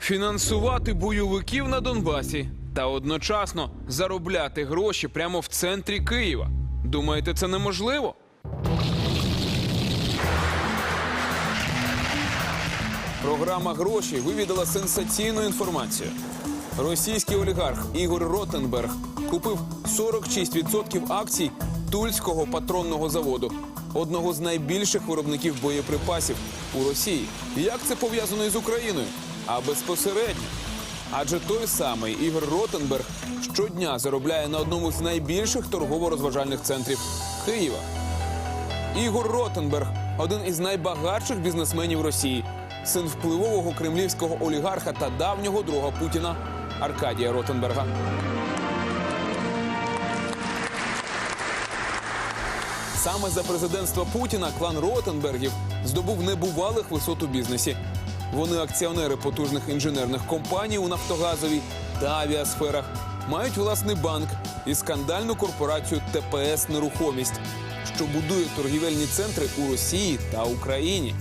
Фінансувати бойовиків на Донбасі та одночасно заробляти гроші прямо в центрі Києва. Думаєте, це неможливо? Програма гроші вивідала сенсаційну інформацію. Російський олігарх Ігор Ротенберг купив 46% акцій Тульського патронного заводу, одного з найбільших виробників боєприпасів у Росії. Як це пов'язано із Україною? А безпосередньо. Адже той самий Ігор Ротенберг щодня заробляє на одному з найбільших торгово-розважальних центрів Києва. Ігор Ротенберг один із найбагатших бізнесменів Росії, син впливового кремлівського олігарха та давнього друга Путіна Аркадія Ротенберга. Саме за президентства Путіна клан Ротенбергів здобув небувалих висот у бізнесі. Вони акціонери потужних інженерних компаній у нафтогазовій та авіасферах, мають власний банк і скандальну корпорацію ТПС Нерухомість, що будує торгівельні центри у Росії та Україні.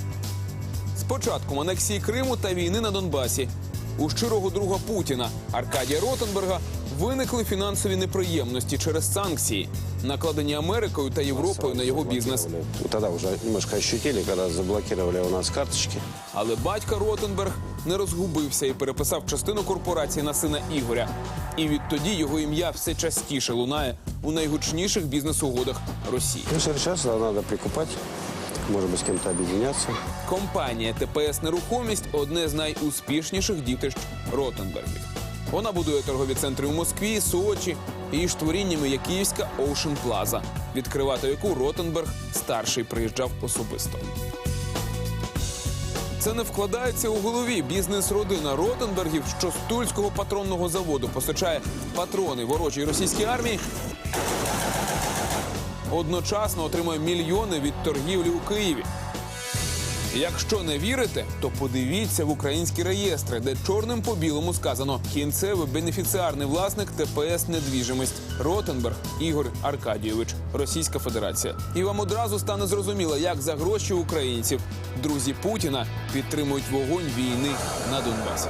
З початком анексії Криму та війни на Донбасі. У щирого друга Путіна Аркадія Ротенберга виникли фінансові неприємності через санкції, накладені Америкою та Європою на його бізнес. Мы Тогда уже немножко ощутили, когда заблокировали у нас карточки. Але батька Ротенберг не розгубився і переписав частину корпорації на сина Ігоря. І відтоді його ім'я все частіше лунає у найгучніших бізнес-угодах Росії. Ну, сейчас надо прикупать, может быть, с кем-то объединяться. Компанія ТПС Нерухомість одне з найуспішніших дітищ Ротенбергів. Вона будує торгові центри у Москві, Сочі і ж творіннями є Київська Ocean Plaza, відкривати яку Ротенберг старший приїжджав особисто. Це не вкладається у голові. Бізнес-родина Ротенбергів, що з Тульського патронного заводу постачає патрони ворожій російській армії, одночасно отримує мільйони від торгівлі у Києві. Якщо не вірите, то подивіться в українські реєстри, де чорним по білому сказано кінцевий бенефіціарний власник ТПС недвіжимость Ротенберг Ігор Аркадійович, Російська Федерація. І вам одразу стане зрозуміло, як за гроші українців друзі Путіна підтримують вогонь війни на Донбасі.